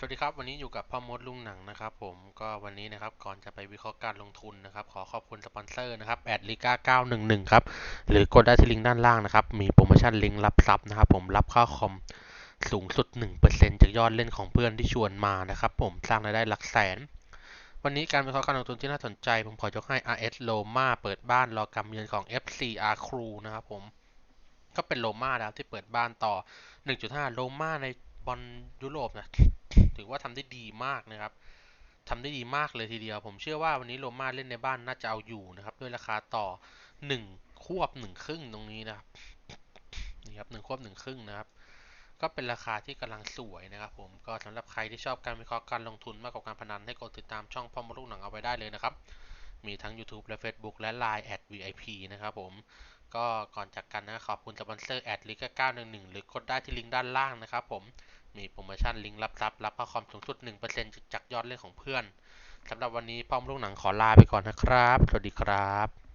สวัสดีครับ วันนี้อยู่กับพ่อมดลุงหนังนะครับผมก็วันนี้นะครับก่อนจะไปวิเคราะห์การลงทุนนะครับ ขอขอบคุณสปอนเซอร์นะครับแอดลิก้า911 ครับ หรือกดได้ที่ลิงก์ด้านล่างนะครับ มีโปรโมชั่นลิงก์รับทรัพย์นะครับผมรับค่าคอมสูงสุด 1%จากยอดเล่นของเพื่อนที่ชวนมานะครับผมสร้างรายได้หลักแสน วันนี้การวิเคราะห์การลงทุนที่น่าสนใจ ผมขอยกให้ RS Roma เปิดบ้านรอกำเยือนของ FC R Crew นะครับผมก็เป็นโรม่านะครับที่เปิดบ้านต่อ 1.5โรม่าในบอลยุโรปนะ ถือว่าทำได้ดีมากนะครับทำได้ดีมากเลยทีเดียว ผมเชื่อว่าวันนี้โรม่าเล่นในบ้านน่าจะเอาอยู่นะครับ ด้วยราคาต่อหนึ่งควบหนึ่งครึ่งตรงนี้นะครับนี่ครับหนึ่งควบหนึ่งครึ่งนะครับ ก็เป็นราคาที่กำลังสวยนะครับ ผมก็สำหรับใครที่ชอบการวิเคราะห์การลงทุนมากกว่าการพนันให้กดติดตามช่องพ่อมลูกหนังเอาไว้ได้เลยนะครับมีทั้ง YouTube และ Facebook และ Line แอด VIP นะครับผม ก็ก่อนจากกันนะขอบคุณสปอนเซอร์แอดลิก้า911หรือกดได้ที่ลิงก์ด้านล่างนะครับผม มีโปรโมชั่นลิงก์รับทรัพย์รับผ้าคอมสูงสุด 1%จากยอดเล่นของเพื่อนสำหรับวันนี้พ้อมลูกหนังขอลาไปก่อนนะครับ สวัสดีครับ